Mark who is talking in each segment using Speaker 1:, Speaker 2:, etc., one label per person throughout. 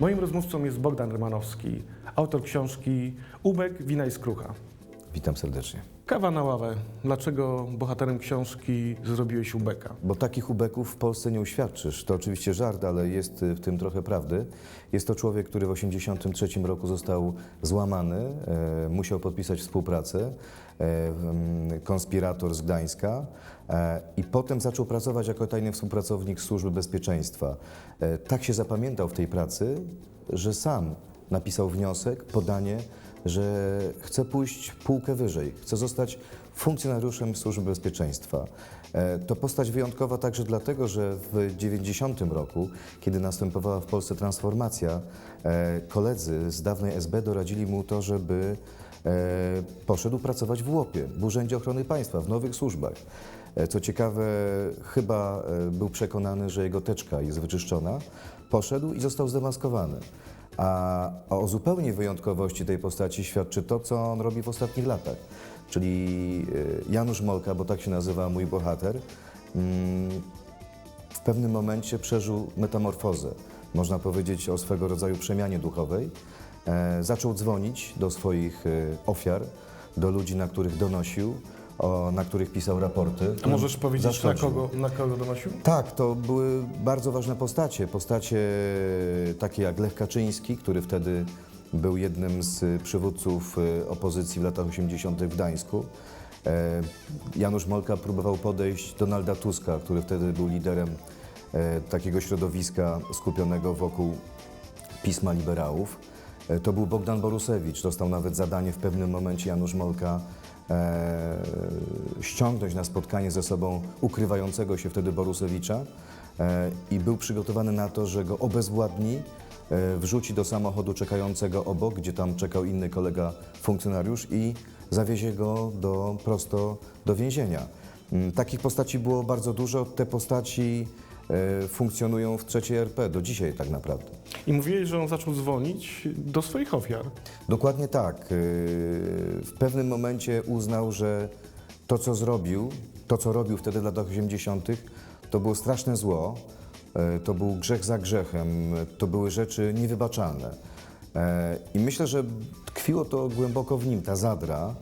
Speaker 1: Moim rozmówcą jest Bogdan Rymanowski, autor książki Ubek, wina i skrucha.
Speaker 2: Witam serdecznie.
Speaker 1: Kawa na ławę. Dlaczego bohaterem książki zrobiłeś Ubeka?
Speaker 2: Bo takich ubeków w Polsce nie uświadczysz. To oczywiście żart, ale jest w tym trochę prawdy. Jest to człowiek, który w 1983 roku został złamany, e, musiał podpisać współpracę, e, konspirator z Gdańska e, i potem zaczął pracować jako tajny współpracownik Służby Bezpieczeństwa. E, tak się zapamiętał w tej pracy, że sam napisał wniosek, podanie, że chce pójść półkę wyżej, chce zostać funkcjonariuszem Służby Bezpieczeństwa. E, To postać wyjątkowa także dlatego, że w 90 roku, kiedy następowała w Polsce transformacja, e, koledzy z dawnej SB doradzili mu to, żeby e, poszedł pracować w łopie, w Urzędzie Ochrony Państwa, w nowych służbach. Co ciekawe, chyba był przekonany, że jego teczka jest wyczyszczona. Poszedł i został zdemaskowany. A o zupełnie wyjątkowości tej postaci świadczy to, co on robi w ostatnich latach. Czyli e, Janusz Molka, bo tak się nazywa mój bohater, mm, w pewnym momencie przeżył metamorfozę. Można powiedzieć o swego rodzaju przemianie duchowej. E, Zaczął dzwonić do swoich e, ofiar, do ludzi, na których donosił, o, na których pisał raporty.
Speaker 1: A możesz powiedzieć, na kogo, na kogo donosił?
Speaker 2: Tak, to były bardzo ważne postacie. Postacie takie jak Lech Kaczyński, który wtedy był jednym z przywódców e, opozycji w latach 80. w Gdańsku. E, Janusz Molka próbował podejść Donalda Tuska, który wtedy był liderem e, takiego środowiska skupionego wokół pisma liberałów. E, To był Bogdan Borusewicz. Dostał nawet zadanie w pewnym momencie Janusz Molka e, ściągnąć na spotkanie ze sobą ukrywającego się wtedy Borusewicza e, i był przygotowany na to, że go obezwładni, e, wrzuci do samochodu czekającego obok, gdzie tam czekał inny kolega funkcjonariusz i zawiezie go do, prosto do więzienia. Mm, Takich postaci było bardzo dużo. Te postaci funkcjonują w trzeciej RP do dzisiaj tak naprawdę.
Speaker 1: I mówiłeś, że on zaczął dzwonić do swoich ofiar.
Speaker 2: Dokładnie tak. Yy, W pewnym momencie uznał, że to, co zrobił, to, co robił wtedy w latach 80., to było straszne zło, yy, to był grzech za grzechem, to były rzeczy niewybaczalne. I myślę, że tkwiło to głęboko w nim, ta zadra,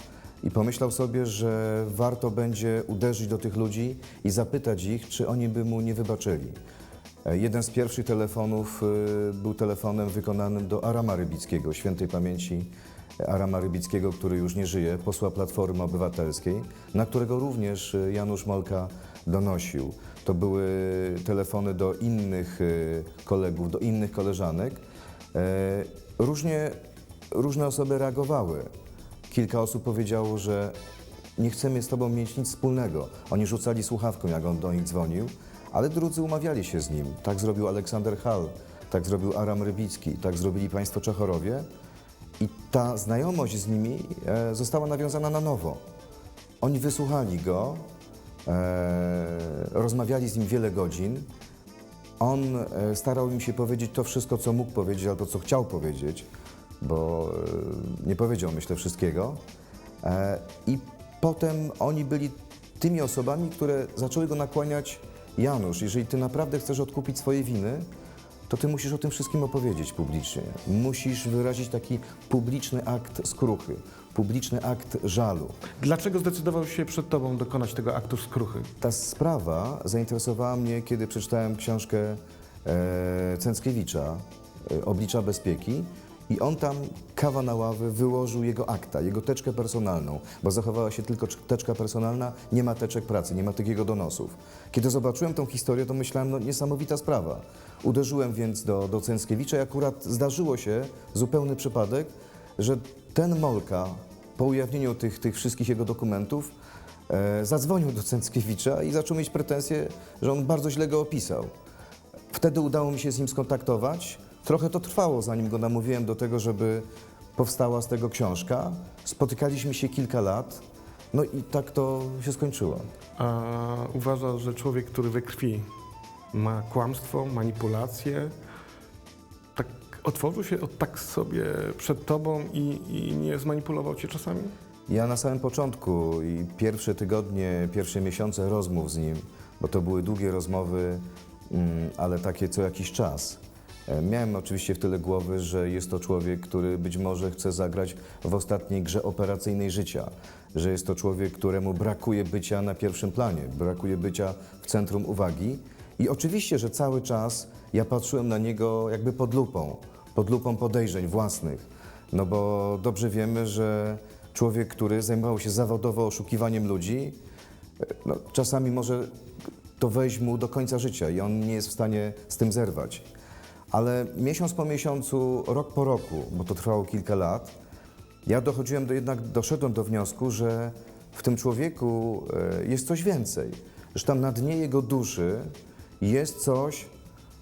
Speaker 2: i pomyślał sobie, że warto będzie uderzyć do tych ludzi i zapytać ich, czy oni by mu nie wybaczyli. E, Jeden z pierwszych telefonów y, był telefonem wykonanym do Arama Rybickiego, świętej pamięci Arama Rybickiego, który już nie żyje, posła Platformy Obywatelskiej, na którego również Janusz Molka donosił. To były telefony do innych kolegów, do innych koleżanek. E, Różnie, różne osoby reagowały. Kilka osób powiedziało, że nie chcemy z tobą mieć nic wspólnego. Oni rzucali słuchawką, jak on do nich dzwonił, ale drudzy umawiali się z nim. Tak zrobił Aleksander Hall, tak zrobił Aram Rybicki, tak zrobili państwo Czechorowie. I ta znajomość z nimi e, została nawiązana na nowo. Oni wysłuchali go, e, rozmawiali z nim wiele godzin. On e, starał im się powiedzieć to wszystko, co mógł powiedzieć, albo co chciał powiedzieć, bo e, nie powiedział, myślę, wszystkiego. E, I potem oni byli tymi osobami, które zaczęły go nakłaniać. Janusz, jeżeli ty naprawdę chcesz odkupić swoje winy, to ty musisz o tym wszystkim opowiedzieć publicznie. Musisz wyrazić taki publiczny akt skruchy, publiczny akt żalu.
Speaker 1: Dlaczego zdecydował się przed tobą dokonać tego aktu skruchy?
Speaker 2: Ta sprawa zainteresowała mnie, kiedy przeczytałem książkę e, Cęckiewicza, e, Oblicza Bezpieki. I on tam, kawa na ławy, wyłożył jego akta, jego teczkę personalną, bo zachowała się tylko cz- teczka personalna, nie ma teczek pracy, nie ma tych jego donosów. Kiedy zobaczyłem tą historię, to myślałem, no niesamowita sprawa. Uderzyłem więc do, do Cęckiewicza i akurat zdarzyło się, zupełny przypadek, że ten Molka, po ujawnieniu tych, tych wszystkich jego dokumentów, e, zadzwonił do Cęckiewicza i zaczął mieć pretensje, że on bardzo źle go opisał. Wtedy udało mi się z nim skontaktować. Trochę to trwało, zanim go namówiłem do tego, żeby powstała z tego książka. Spotykaliśmy się kilka lat. No i tak to się skończyło.
Speaker 1: A uważasz, że człowiek, który we krwi ma kłamstwo, manipulację, tak otworzył się tak sobie przed tobą i, i nie zmanipulował cię czasami?
Speaker 2: Ja na samym początku i pierwsze tygodnie, pierwsze miesiące rozmów z nim, bo to były długie rozmowy, mm, ale takie co jakiś czas. E, Miałem oczywiście w tyle głowy, że jest to człowiek, który być może chce zagrać w ostatniej grze operacyjnej życia, że jest to człowiek, któremu brakuje bycia na pierwszym planie, brakuje bycia w centrum uwagi. I oczywiście, że cały czas ja patrzyłem na niego jakby pod lupą, pod lupą podejrzeń własnych. No bo dobrze wiemy, że człowiek, który zajmował się zawodowo oszukiwaniem ludzi, e, no, czasami może to wejść mu do końca życia i on nie jest w stanie z tym zerwać. Ale miesiąc po miesiącu, rok po roku, bo to trwało kilka lat, ja dochodziłem do, jednak doszedłem do wniosku, że w tym człowieku e, jest coś więcej, że tam na dnie jego duszy jest coś,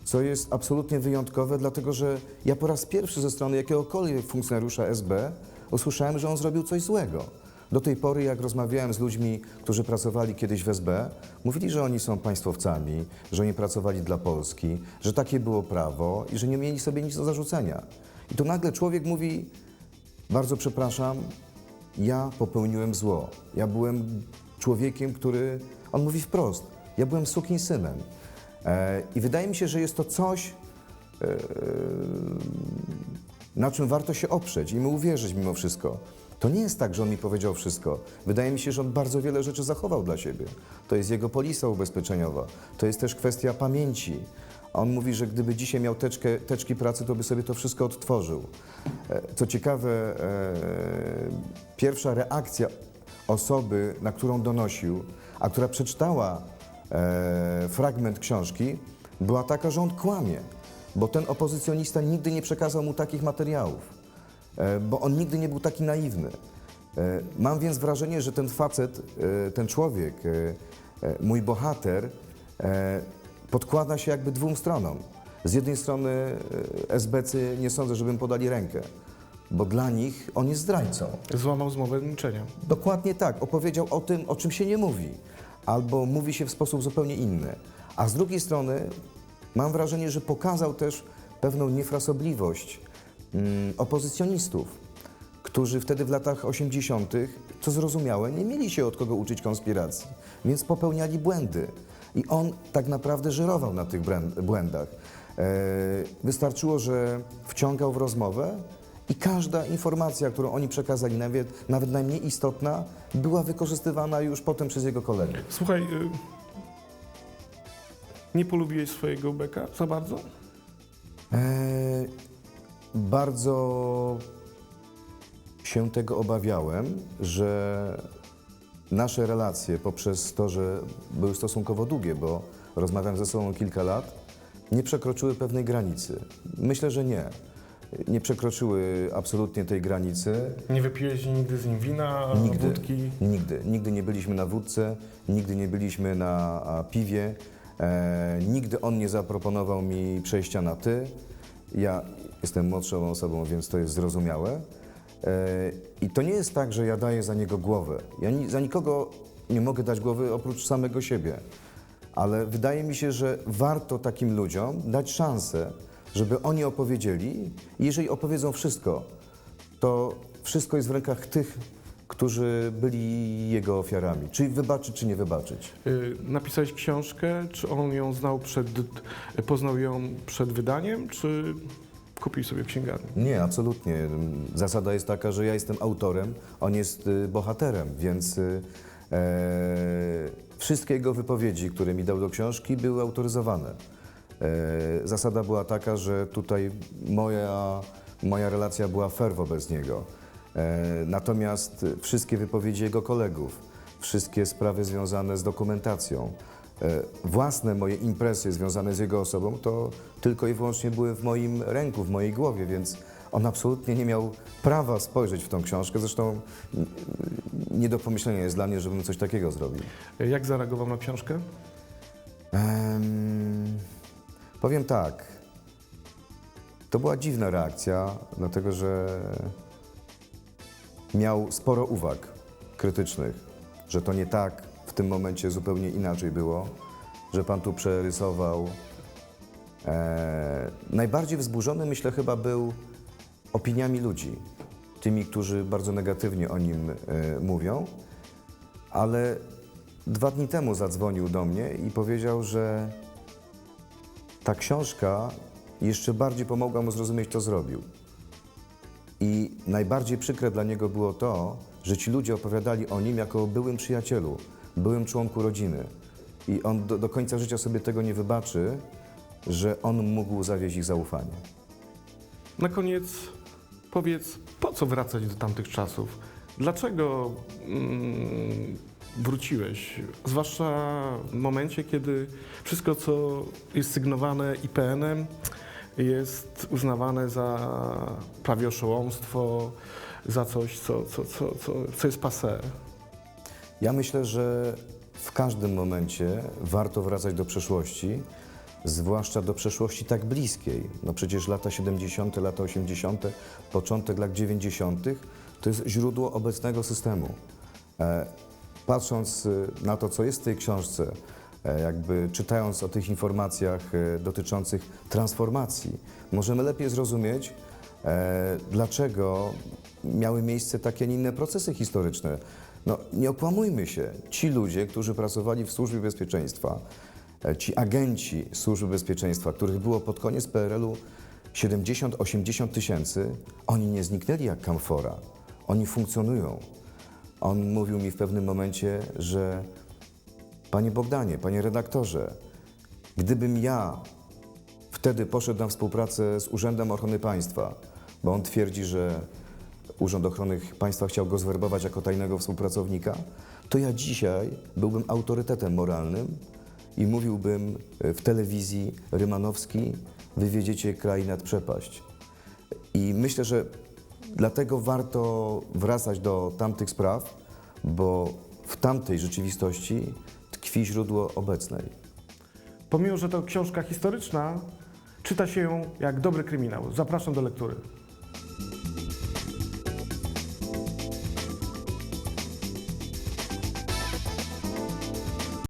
Speaker 2: co jest absolutnie wyjątkowe, dlatego że ja po raz pierwszy ze strony jakiegokolwiek funkcjonariusza SB usłyszałem, że on zrobił coś złego. Do tej pory, jak rozmawiałem z ludźmi, którzy pracowali kiedyś w SB, mówili, że oni są państwowcami, że oni pracowali dla Polski, że takie było prawo i że nie mieli sobie nic do zarzucenia. I tu nagle człowiek mówi, bardzo przepraszam, ja popełniłem zło. Ja byłem człowiekiem, który, on mówi wprost, ja byłem synem. E, I wydaje mi się, że jest to coś, e, na czym warto się oprzeć i mu uwierzyć mimo wszystko. To nie jest tak, że on mi powiedział wszystko. Wydaje mi się, że on bardzo wiele rzeczy zachował dla siebie. To jest jego polisa ubezpieczeniowa. To jest też kwestia pamięci. On mówi, że gdyby dzisiaj miał teczkę, teczki pracy, to by sobie to wszystko odtworzył. E, Co ciekawe, e, pierwsza reakcja osoby, na którą donosił, a która przeczytała e, fragment książki, była taka, że on kłamie, bo ten opozycjonista nigdy nie przekazał mu takich materiałów, bo on nigdy nie był taki naiwny. E, Mam więc wrażenie, że ten facet, e, ten człowiek, e, e, mój bohater, e, podkłada się jakby dwóm stronom. Z jednej strony e, SBcy nie sądzę, żebym podali rękę, bo dla nich on jest zdrajcą.
Speaker 1: Złamał zmowę milczenia.
Speaker 2: Dokładnie tak. Opowiedział o tym, o czym się nie mówi, albo mówi się w sposób zupełnie inny. A z drugiej strony mam wrażenie, że pokazał też pewną niefrasobliwość opozycjonistów, którzy wtedy w latach 80., co zrozumiałe, nie mieli się od kogo uczyć konspiracji, więc popełniali błędy. I on tak naprawdę żerował na tych błędach. E, wystarczyło, że wciągał w rozmowę i każda informacja, którą oni przekazali, nawet, nawet najmniej istotna, była wykorzystywana już potem przez jego kolegów.
Speaker 1: Słuchaj, y, nie polubiłeś swojego beka za bardzo?
Speaker 2: E, bardzo się tego obawiałem, że nasze relacje poprzez to, że były stosunkowo długie, bo rozmawiam ze sobą kilka lat, nie przekroczyły pewnej granicy. Myślę, że nie. Nie przekroczyły absolutnie tej granicy.
Speaker 1: Nie wypiłeś nigdy z nim wina,
Speaker 2: Nigdy,
Speaker 1: wódki?
Speaker 2: nigdy. Nigdy nie byliśmy na wódce, nigdy nie byliśmy na piwie, e, nigdy on nie zaproponował mi przejścia na ty. Ja jestem młodszą osobą, więc to jest zrozumiałe. E, I to nie jest tak, że ja daję za niego głowę. Ja za nikogo nie mogę dać głowy oprócz samego siebie. Ale wydaje mi się, że warto takim ludziom dać szansę, żeby oni opowiedzieli. I jeżeli opowiedzą wszystko, to wszystko jest w rękach tych, którzy byli jego ofiarami. Czy wybaczyć, czy nie wybaczyć.
Speaker 1: Y, Napisałeś książkę, czy on ją znał przed, poznał ją przed wydaniem, czy kupił sobie w księgarni?
Speaker 2: Nie, absolutnie. Zasada jest taka, że ja jestem autorem, on jest y, bohaterem, więc y, e, wszystkie jego wypowiedzi, które mi dał do książki, były autoryzowane. E, zasada była taka, że tutaj moja, moja relacja była fair wobec niego. E, natomiast wszystkie wypowiedzi jego kolegów, wszystkie sprawy związane z dokumentacją, własne moje impresje związane z jego osobą, to tylko i wyłącznie były w moim ręku, w mojej głowie, więc on absolutnie nie miał prawa spojrzeć w tą książkę. Zresztą nie do pomyślenia jest dla mnie, żebym coś takiego zrobił.
Speaker 1: Jak zareagował na książkę?
Speaker 2: Em, powiem tak. To była dziwna reakcja, dlatego że miał sporo uwag krytycznych, że to nie tak tym momencie zupełnie inaczej było, że pan tu przerysował. E, najbardziej wzburzony, myślę, chyba był opiniami ludzi, tymi, którzy bardzo negatywnie o nim e, mówią, ale dwa dni temu zadzwonił do mnie i powiedział, że ta książka jeszcze bardziej pomogła mu zrozumieć, co zrobił. I najbardziej przykre dla niego było to, że ci ludzie opowiadali o nim jako o byłym przyjacielu, byłym członku rodziny. I on do, do końca życia sobie tego nie wybaczy, że on mógł zawieść ich zaufanie.
Speaker 1: Na koniec powiedz, po co wracać do tamtych czasów? Dlaczego mm, wróciłeś? Zwłaszcza w momencie, kiedy wszystko, co jest sygnowane IPN-em, jest uznawane za prawie oszołomstwo, za coś, co, co, co, co, co jest passé.
Speaker 2: Ja myślę, że w każdym momencie warto wracać do przeszłości, zwłaszcza do przeszłości tak bliskiej. No przecież lata 70., lata 80., początek lat 90. to jest źródło obecnego systemu. E, patrząc y, na to, co jest w tej książce, e, jakby czytając o tych informacjach e, dotyczących transformacji, możemy lepiej zrozumieć, dlaczego miały miejsce takie, a nie inne procesy historyczne. No, nie okłamujmy się. Ci ludzie, którzy pracowali w Służbie Bezpieczeństwa, e, ci agenci Służby Bezpieczeństwa, których było pod koniec PRL-u 70-80 tysięcy, oni nie zniknęli jak kamfora. Oni funkcjonują. On mówił mi w pewnym momencie, że Panie Bogdanie, panie redaktorze, gdybym ja wtedy poszedł na współpracę z Urzędem Ochrony Państwa, bo on twierdzi, że Urząd Ochrony Państwa chciał go zwerbować jako tajnego współpracownika, to ja dzisiaj byłbym autorytetem moralnym i mówiłbym w telewizji Rymanowski, wy wiedziecie kraj nad przepaść. I myślę, że dlatego warto wracać do tamtych spraw, bo w tamtej rzeczywistości tkwi źródło obecnej.
Speaker 1: Pomimo, że to książka historyczna, czyta się ją jak dobry kryminał. Zapraszam do lektury.